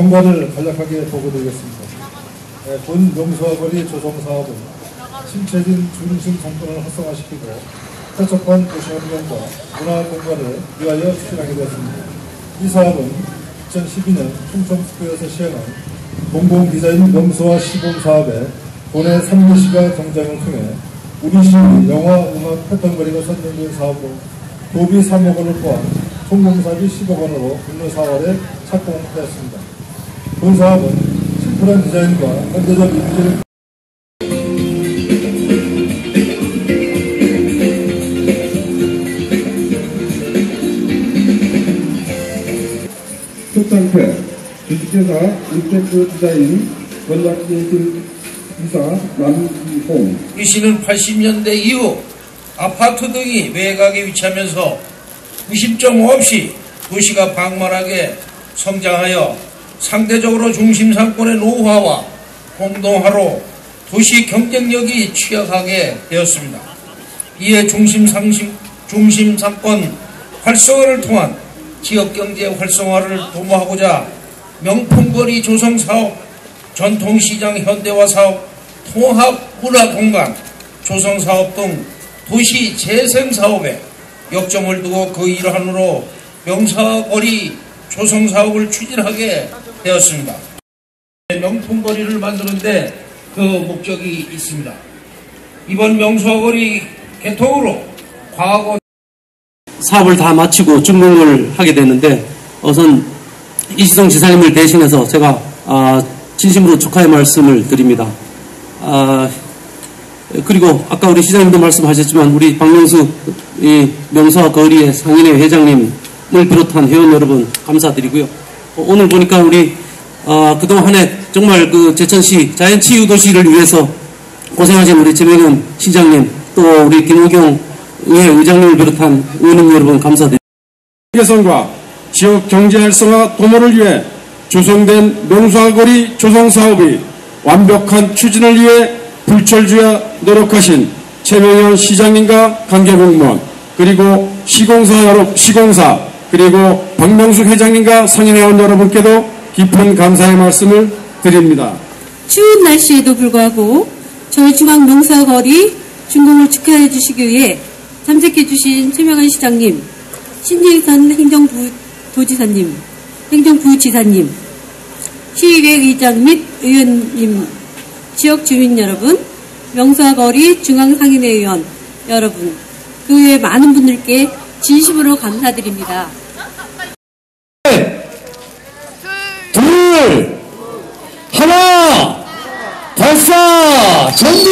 경과를 간략하게 보고드리겠습니다. 네, 본 명소화거리 조성 사업은 신체진 중심 상권을 활성화시키고 세척한 도시환경과 문화 공간을 위하여 추진하게 되었습니다. 이 사업은 2012년 충청스크에서 시행한 공공디자인 명소화 시공 사업에 본회 3개시가 경쟁을 통해 우리시 영화 음악 패턴거리가 선정된 사업으로 도비 3억 원을 포함 총공사비 10억 원으로 분류 4월에 착공하였습니다. 본 사업은 심플한 디자인과 현대적 이미지를 초창회 주식회사 인테크 디자인 전략기술 이사 남기홍. 이 시는 80년대 이후 아파트 등이 외곽에 위치하면서 구심점 없이 도시가 방만하게 성장하여 상대적으로 중심 상권의 노후화와 공동화로 도시 경쟁력이 취약하게 되었습니다. 이에 중심 상심 중심 상권 활성화를 통한 지역 경제 활성화를 도모하고자 명품거리 조성 사업, 전통시장 현대화 사업, 통합 문화 공간 조성 사업 등 도시 재생 사업에 역점을 두고 그 일환으로 명사거리 조성 사업을 추진하게 되었습니다. 명품거리를 만드는데 그 목적이 있습니다. 이번 명소거리 개통으로 과거 사업을 다 마치고 준공을 하게 됐는데 우선 이시성 지사님을 대신해서 제가 아, 진심으로 축하의 말씀을 드립니다. 아, 그리고 아까 우리 시장님도 말씀하셨지만 우리 박명수 이 명사와 거리의 상인회 회장님을 비롯한 회원 여러분 감사드리고요. 어, 오늘 보니까 우리 어, 그동안 한해 정말 그 제천시 자연치유 도시를 위해서 고생하신 우리 최명현 시장님 또 우리 김우경 의회 의장님을 비롯한 의원님 여러분 감사드립니다. 개선과 지역 경제 활성화 도모를 위해 조성된 명수화거리 조성 사업이 완벽한 추진을 위해 불철주야 노력하신 최명현 시장님과 관계공무원 그리고 시공사 여러분 시공사 그리고 박명숙 회장님과 상인회원 여러분께도 깊은 감사의 말씀을 드립니다. 추운 날씨에도 불구하고 저희 중앙 명사거리 준공을 축하해 주시기 위해 참석해 주신 최명환 시장님, 신재선 행정부 도지사님, 행정부지사님, 시의회 의장 및 의원님, 지역 주민 여러분, 명사거리 중앙상인회 의원 여러분, 그 외 많은 분들께 진심으로 감사드립니다. 둘, 하나, 발사, 전국!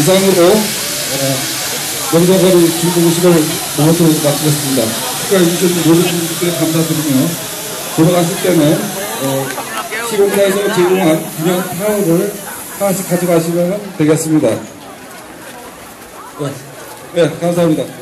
이상으로 준공 시간을 모두 마치겠습니다. 축하해 주신 모든 분들께 감사드리며 돌아가실 때는 어, 시공사에서 제공한 기념 타올을 하나씩 가져가시면 되겠습니다. 네, 네 감사합니다.